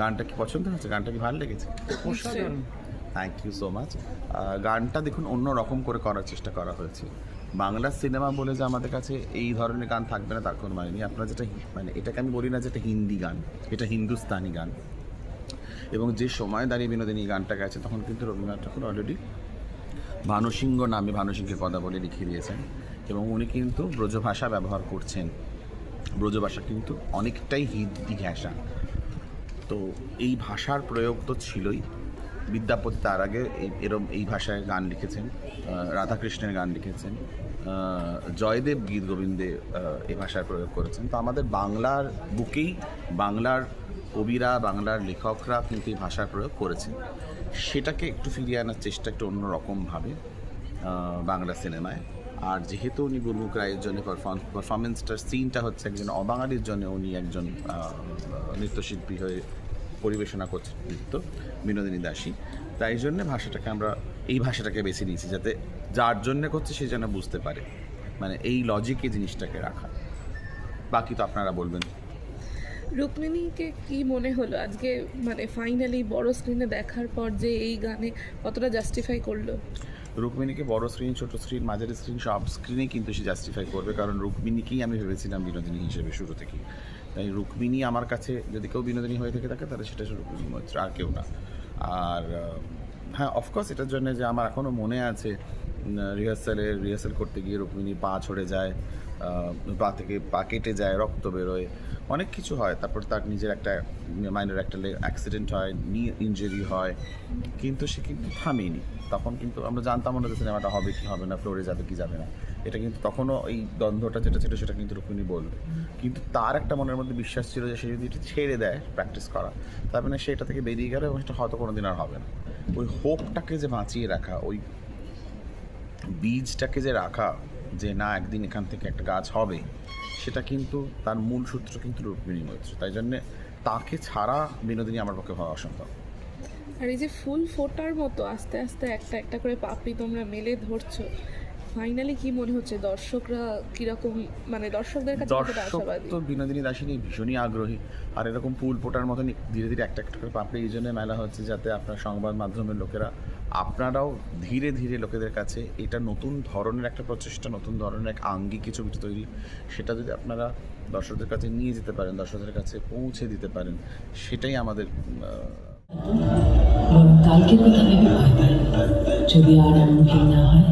গানটা কি পছন্দ হয়েছে? গানটা কি ভালো লেগেছে? থ্যাংক ইউ সো মাচ গানটা দেখুন অন্য রকম করে করার চেষ্টা করা হয়েছে। বাংলা সিনেমা বলে যে আমাদের কাছে এই ধরনের গান থাকবে না তার কোনো মানে নেই। আপনারা যেটা মানে এটাকে আমি বলি না যে এটা হিন্দি গান এটা হিন্দুস্তানি গান। এবং যে সময় দাঁড়িয়ে বিনোদিনী গানটা গেছে তখন কিন্তু রবীন্দ্রনাথ ঠাকুর অলরেডি ভানুসিংহ নামে ভানুসিংহের পদাবলী লিখে দিয়েছেন। এবং উনি কিন্তু ব্রজভাষা ব্যবহার করছেন। ব্রজভাষা কিন্তু অনেকটাই হিন্দি ঘেঁষা তো এই ভাষার প্রয়োগ তো ছিলই। বিদ্যাপতি তার আগে এরম এই ভাষায় গান লিখেছেন রাধাকৃষ্ণের গান লিখেছেন জয়দেব গীত গোবিন্দে এই ভাষার প্রয়োগ করেছেন। তো আমাদের বাংলার বুকেই বাংলার কবিরা, বাংলার লেখকরা কিন্তু এই ভাষার প্রয়োগ করেছেন। সেটাকে একটু ফিরিয়ে আনার চেষ্টা একটু অন্যরকমভাবে বাংলা সিনেমায়। আর যেহেতু উনি গুরমুখ রায়ের জন্য পারফরমেন্সটার সিনটা হচ্ছে একজন অবাঙালির জন্য উনি একজন নৃত্যশিল্পী হয়ে পরিবেশনা করছেন নৃত্য বিনোদিনী দাসী। তাই জন্য ভাষাটাকে আমরা এই ভাষাটাকে বেছে নিয়েছি যাতে যার জন্য করছে সে যেন বুঝতে পারে। মানে এই লজিকে জিনিসটাকে রাখা। বাকি তো আপনারা বলবেন। রুক্মিণীকে কি মনে হলো? আজকে মানে ফাইনালি বড় স্ক্রিনে দেখার পর যে এই গানে কতটা জাস্টিফাই করল? রুক্মিণীকে বড় স্ক্রিন ছোট স্ক্রিন মাঝারি স্ক্রিন সব স্ক্রিনেই কিন্তু সে জাস্টিফাই করবে। কারণ রুক্মিণীকেই আমি ভেবেছিলাম বিনোদিনী হিসেবে শুরু থেকেই। তাই রুক্মিণী আমার কাছে যদি কেউ বিনোদিনী হয়ে থেকে থাকে তাহলে সেটা রুক্মিণী মৈত্র, আর কেউ না। আর হ্যাঁ অফকোর্স এটার জন্য যে আমার এখনও মনে আছে রিহার্সালে রিহার্সাল করতে গিয়ে রুক্মিণী পা ছড়ে যায় পা থেকে পা কেটে যায়, রক্ত বেরোয়, অনেক কিছু হয়। তারপর তার নিজের একটা মাইনের একটা অ্যাক্সিডেন্ট হয় নি ইঞ্জুরি হয়, কিন্তু সে কিন্তু থামেনি। তখন কিন্তু আমরা জানতাম না যে সিনেমাটা হবে কি হবে না ফ্লোরে যাবে কি যাবে না। এটা কিন্তু তখনও এই দ্বন্দ্বটা যেটা ছিল, সেটা কিন্তু রুক্মিণী বলবে কিন্তু তার একটা মনের মধ্যে বিশ্বাস ছিল যে সে যদি এটা ছেড়ে দেয় প্র্যাকটিস করা, তার মানে সেটা থেকে বেরিয়ে গেলে এবং সেটা হয়তো কোনো দিন আর হবে না। ওই হোপটাকে যে বাঁচিয়ে রাখা, ওই বীজটাকে যে রাখা, যে না, একদিন এখান থেকে একটা গাছ হবে, সেটা কিন্তু তার মূল সূত্র কিন্তু রুক্মিণী মৈত্র তাই জন্যে তাকে ছাড়া বিনোদিনী আমার পক্ষে হওয়া অসম্ভব। আর এই যে ফুল ফোটার মতো আস্তে আস্তে একটা একটা করে পাপড়ি তোমরা মেলে ধরছো ফাইনালি কি মনে হচ্ছে? দর্শকরা কীরকম মানে দর্শকদের কাছে দর্শক তো বিনোদিনী দাসী নিয়ে ভীষণই আগ্রহী। আর এরকম ফুল ফোটার মতনই ধীরে ধীরে একটা একটা করে পাপড়ি এই জন্য মেলা হচ্ছে যাতে আপনার সংবাদ মাধ্যমের লোকেরা আপনারাও ধীরে ধীরে লোকেদের কাছে এটা নতুন ধরনের একটা প্রচেষ্টা নতুন ধরনের এক আঙ্গিক কিছু কিছু তৈরি সেটা যদি আপনারা দর্শকদের কাছে নিয়ে যেতে পারেন দর্শকদের কাছে পৌঁছে দিতে পারেন সেটাই আমাদের কালকের কথা ভেবে ভয় পাই। যদি আর এমন কেউ না হয়